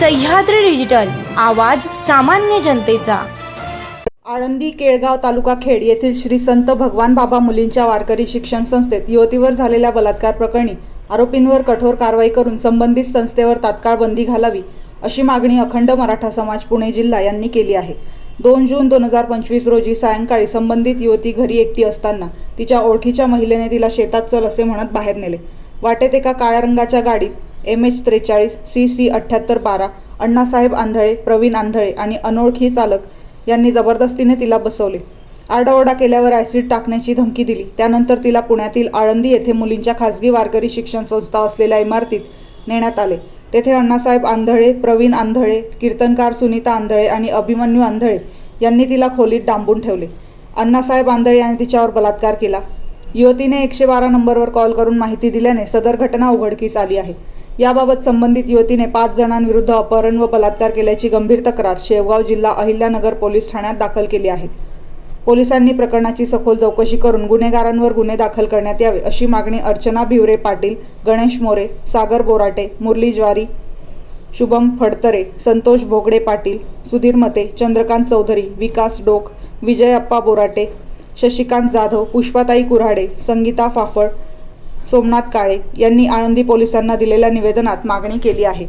Sahyadri digital आवाज सामान्य जनतेचा. आळंदी केळगाव तालुका खेड येथील श्री संत भगवान बाबा मुलींच्या वारकरी शिक्षण संस्थेत युवतीवर झालेल्या बलात्कार प्रकरणी आरोपींवर कठोर कारवाई करून संबंधित संस्थेवर तात्काळ बंदी घालावी अशी मागणी अखंड मराठा समाज पुणे जिल्हा यांनी केली आहे. दोन जून दोन हजार पंचवीस रोजी सायंकाळी संबंधित युवती घरी एकटी असताना तिच्या ओळखीच्या महिलेने तिला शेतात चल असे म्हणत बाहेर नेले. वाटेत एका काळ्या रंगाच्या गाडीत एम एच त्रेचाळीस सी सी अठ्ठ्याहत्तर बारा अण्णासाहेब आंधळे प्रवीण आंधळे आणि अनोळखी चालक यांनी जबरदस्तीने तिला बसवले. आरडाओरडा केल्यावर ॲसिड टाकण्याची धमकी दिली. त्यानंतर तिला पुण्यातील आळंदी येथे मुलींच्या खासगी वारकरी शिक्षण संस्था असलेल्या इमारतीत नेण्यात आले. तेथे अण्णासाहेब आंधळे प्रवीण आंधळे कीर्तनकार सुनीता आंधळे आणि अभिमन्यू आंधळे यांनी तिला खोलीत डांबून ठेवले. अण्णासाहेब आंधळे यांनी तिच्यावर बलात्कार केला. युवतीने एकशे बारा नंबरवर कॉल करून माहिती दिल्याने सदर घटना उघडकीस आली आहे. याबाबत संबंधित युवतीने पाच जणांविरुद्ध अपहरण व बलात्कार केल्याची गंभीर तक्रार शेवगाव जिल्हा अहिल्यानगर पोलीस ठाण्यात दाखल केली आहे. पोलिसांनी प्रकरणाची सखोल चौकशी करून गुन्हेगारांवर गुन्हे दाखल करण्यात यावे अशी मागणी अर्चना भिवरे पाटील गणेश मोरे सागर बोराटे मुरली ज्वारी शुभम फडतरे संतोष भोगडे पाटील सुधीर मते चंद्रकांत चौधरी विकास डोक विजय अप्पा बोराटे शशिकांत जाधव पुष्पाताई कुऱ्हाडे संगीता फाफड सोमनाथ काळे यांनी आळंदी पोलिसांना दिलेल्या निवेदनात मागणी केली आहे.